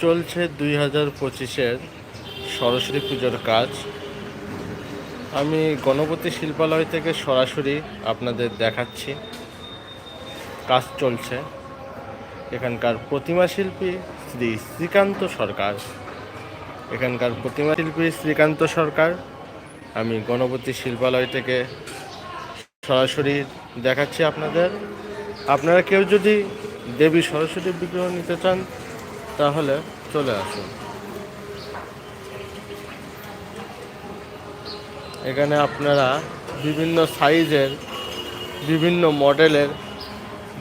চলছে দুই হাজার পঁচিশের সরস্বতী পুজোর কাজ। আমি গণপতি শিল্পালয় থেকে সরাসরি আপনাদের দেখাচ্ছি। কাজ চলছে। এখানকার প্রতিমা শিল্পী শ্রী শ্রীকান্ত সরকার। এখানকার প্রতিমা শিল্পী শ্রীকান্ত সরকার। আমি গণপতি শিল্পালয় থেকে সরাসরি দেখাচ্ছি আপনাদের। আপনারা কেউ যদি দেবী সরস্বতী বিগ্রহ নিতে চান তাহলে চলে আসুন। এখানে আপনারা বিভিন্ন সাইজের, বিভিন্ন মডেলের,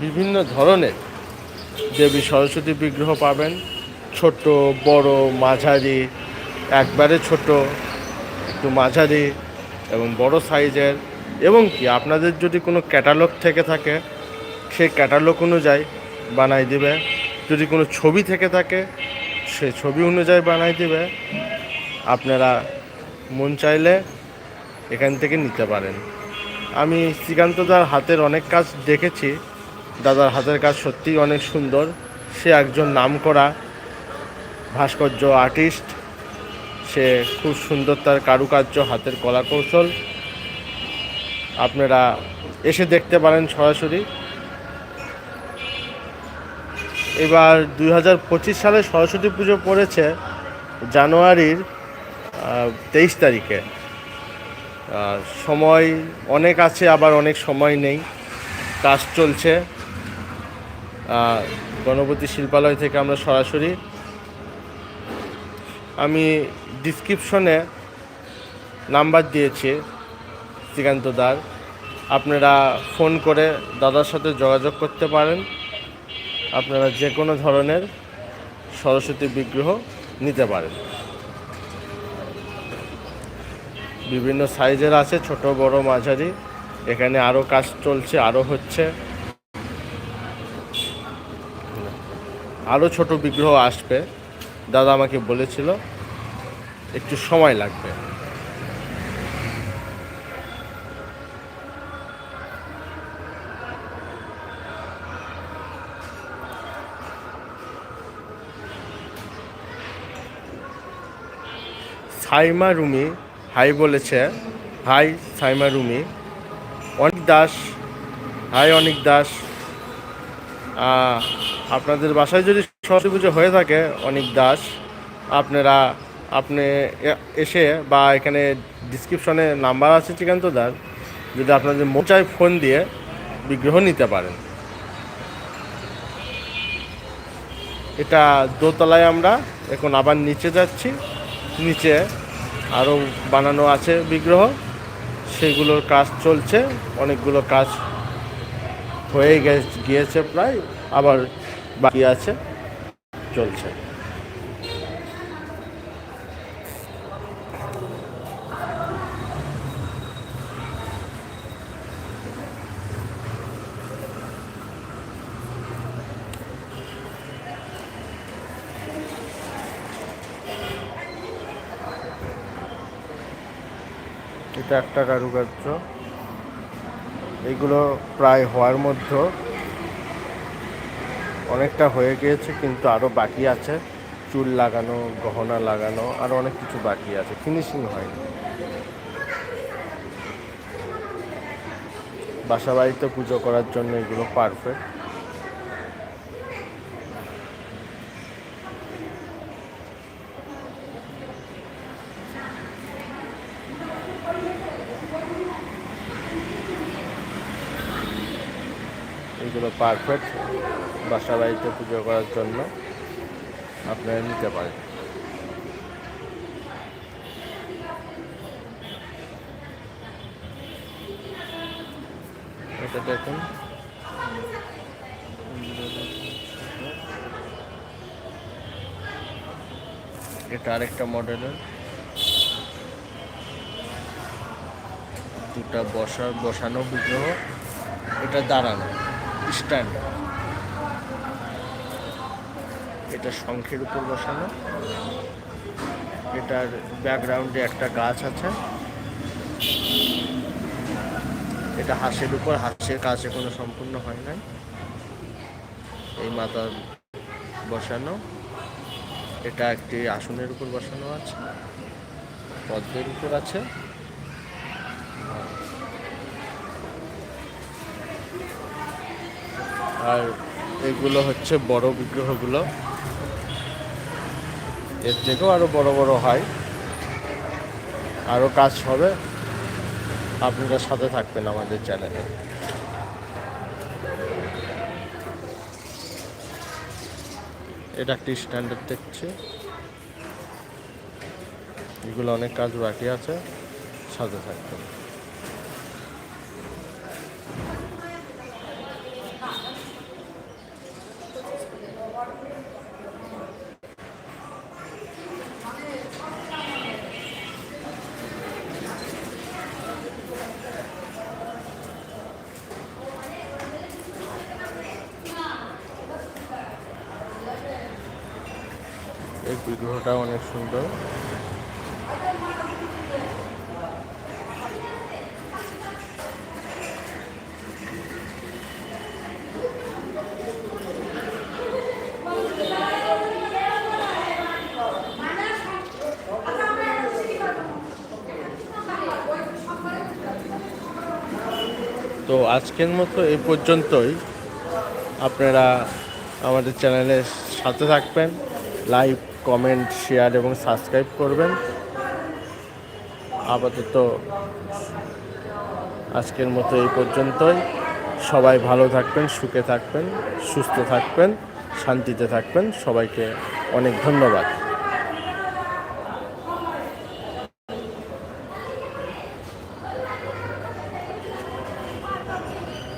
বিভিন্ন ধরনের দেবী সরস্বতী বিগ্রহ পাবেন। ছোট বড়, মাঝারি, একবারে ছোট, একটু মাঝারি এবং বড় সাইজের। এবং কি, আপনাদের যদি কোনো ক্যাটালগ থেকে থাকে, সেই ক্যাটালগ অনুযায়ী বানাই দিবে। যদি কোনো ছবি থেকে থাকে, সে ছবি অনুযায়ী বানাই দেবে। আপনারা মন চাইলে এখান থেকে নিতে পারেন। আমি শ্রীকান্তদার হাতের অনেক কাজ দেখেছি। দাদার হাতের কাজ সত্যিই অনেক সুন্দর। সে একজন নাম করা ভাস্কর্য আর্টিস্ট। সে খুব সুন্দর তার কারুকার্য, হাতের কলা কৌশল আপনারা এসে দেখতে পারেন সরাসরি। এবার দুই হাজার পঁচিশ সালে সরস্বতী পুজো পড়েছে জানুয়ারির তেইশ তারিখে। সময় অনেক আছে, আবার অনেক সময় নেই। কাজ চলছে। গণপতি শিল্পালয় থেকে আমরা সরাসরি। আমি ডিসক্রিপশনে নাম্বার দিয়েছি, শ্রীকান্ত দার। আপনারা ফোন করে দাদার সাথে যোগাযোগ করতে পারেন। আপনারা যে কোনো ধরনের সরস্বতী বিগ্রহ নিতে পারেন। বিভিন্ন সাইজের আছে, ছোট, বড়, মাঝারি। এখানে আরও কাজ চলছে আরও হচ্ছে। আরও ছোট বিগ্রহ আসবে। দাদা আমাকে বলেছিল, একটু সময় লাগবে। সাইমা রুমি, হাই বলেছে। হাই, সাইমা রুমি। অনিক দাস, হাই অনিক দাস। আপনাদের বাসায় যদি সরস্বতী পুজো হয়ে থাকে, অনিক দাস, আপনারা, আপনি এসে বা এখানে ডিসক্রিপশনে নাম্বার আছে শ্রীকান্ত দাস যদি আপনাদের মোচায় ফোন দিয়ে বিগ্রহ নিতে পারেন। এটা দোতলায় আমরা এখন আবার নিচে যাচ্ছি। নিচে আরও বানানো আছে বিগ্রহ। সেগুলোর কাজ চলছে, অনেকগুলো কাজ হয়ে গিয়েছে প্রায়, আবার বাকি আছে, চলছে। এটা একটা কারুকার্য এগুলো প্রায় হওয়ার মধ্যে। অনেকটা হয়ে গিয়েছে, কিন্তু আরও বাকি আছে। চুল লাগানো, গহনা লাগানো, আর অনেক কিছু বাকি আছে। ফিনিশিং হয়নি। বাসা বাড়িতে পুজো করার জন্য এগুলো পারফেক্ট এগুলো পারফেক্ট বাসা বাড়িতে পুজো করার জন্য আপনারা নিতে পারেন। এটা দেখুন। এটা আরেকটা মডেলের। দুটা বসা বসানো বিগ্রহ। এটা দাঁড়ানো। স্ট্যান্ড এটা শঙ্খের উপর বসানো। এটার ব্যাকগ্রাউন্ডে একটা গাছ আছে। এটা হাঁসের উপর, হাঁসের কাজ এখনও সম্পূর্ণ হয় নাই। এই মাথার বসানো। এটা একটি আসনের উপর বসানো আছে। পদ্মের উপর আছে। আর এগুলো হচ্ছে বড় বিগ্রহগুলো। এর থেকেও আরও বড় বড় হয়। আরও কাজ হবে। আপনারা সাথে থাকবেন আমাদের চ্যানেলে। এটা একটি স্ট্যান্ডার্ড দেখছি। এগুলো অনেক কাজ বাকি আছে। সাথে থাকবেন। বিগ্রহটা অনেক সুন্দর। তো আজকের মতো এই পর্যন্তই। আপনারা আমাদের চ্যানেলের সাথে থাকবেন লাইভ কমেন্ট শেয়ার এবং সাবস্ক্রাইব করবেন। আপাতত আজকের মতো এই পর্যন্তই। সবাই ভালো থাকবেন, সুখে থাকবেন, সুস্থ থাকবেন, শান্তিতে থাকবেন। সবাইকে অনেক ধন্যবাদ।